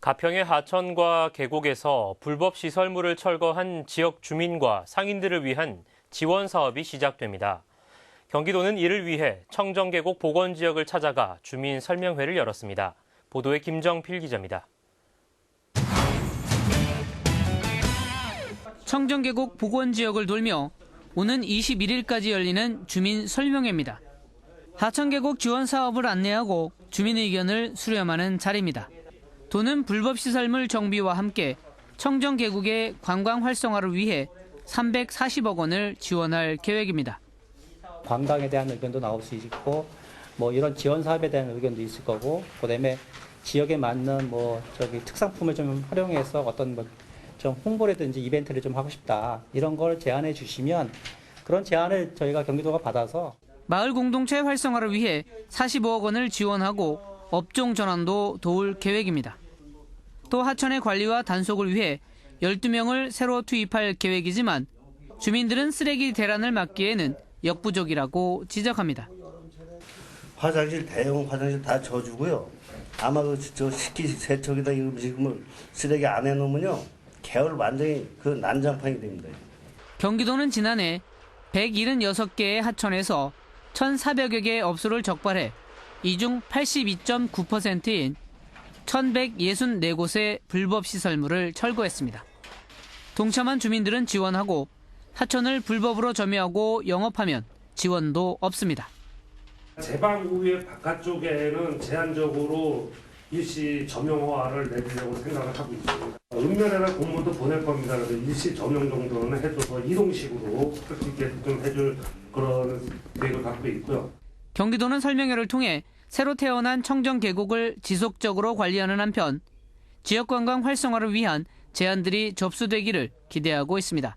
가평의 하천과 계곡에서 불법 시설물을 철거한 지역 주민과 상인들을 위한 지원 사업이 시작됩니다. 경기도는 이를 위해 청정계곡 복원 지역을 찾아가 주민 설명회를 열었습니다. 보도에 김정필 기자입니다. 청정계곡 복원 지역을 돌며 오는 21일까지 열리는 주민 설명회입니다. 하천계곡 지원 사업을 안내하고 주민 의견을 수렴하는 자리입니다. 도는 불법 시설물 정비와 함께 청정 계곡의 관광 활성화를 위해 340억 원을 지원할 계획입니다. 관광에 대한 의견도 나올 수 있고 뭐 이런 지원 사업에 대한 의견도 있을 거고 그다음에 지역에 맞는 뭐 저기 특산품을 좀 활용해서 어떤 뭐 좀 홍보라든지 이벤트를 좀 하고 싶다 이런 걸 제안해 주시면 그런 제안을 저희가 경기도가 받아서 마을 공동체 활성화를 위해 45억 원을 지원하고 업종 전환도 도울 계획입니다. 또 하천의 관리와 단속을 위해 12명을 새로 투입할 계획이지만 주민들은 쓰레기 대란을 막기에는 역부족이라고 지적합니다. 화장실 대형 화장실 다 져주고요. 아마 그저 식기 세척이다 이 음식물 쓰레기 안에 놓으면요 개월 완전히 그 난장판이 됩니다. 경기도는 지난해 176개의 하천에서 1,400여 개의 업소를 적발해 이 중 82.9%인 1,164곳의 불법 시설물을 철거했습니다. 동참한 주민들은 지원하고 하천을 불법으로 점유하고 영업하면 지원도 없습니다. 제방구의 바깥쪽에는 제한적으로 일시 점용 허가를 내리려고 생각을 하고 있습니다. 읍면에는 공문도 보낼 겁니다. 일시 점용 정도는 해줘서 이동식으로 할수 있게 좀 해줄 그런 계획을 갖고 있고요. 경기도는 설명회를 통해 새로 태어난 청정 계곡을 지속적으로 관리하는 한편 지역 관광 활성화를 위한 제안들이 접수되기를 기대하고 있습니다.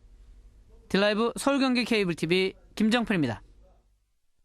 딜라이브 서울경기 케이블 TV 김정필입니다.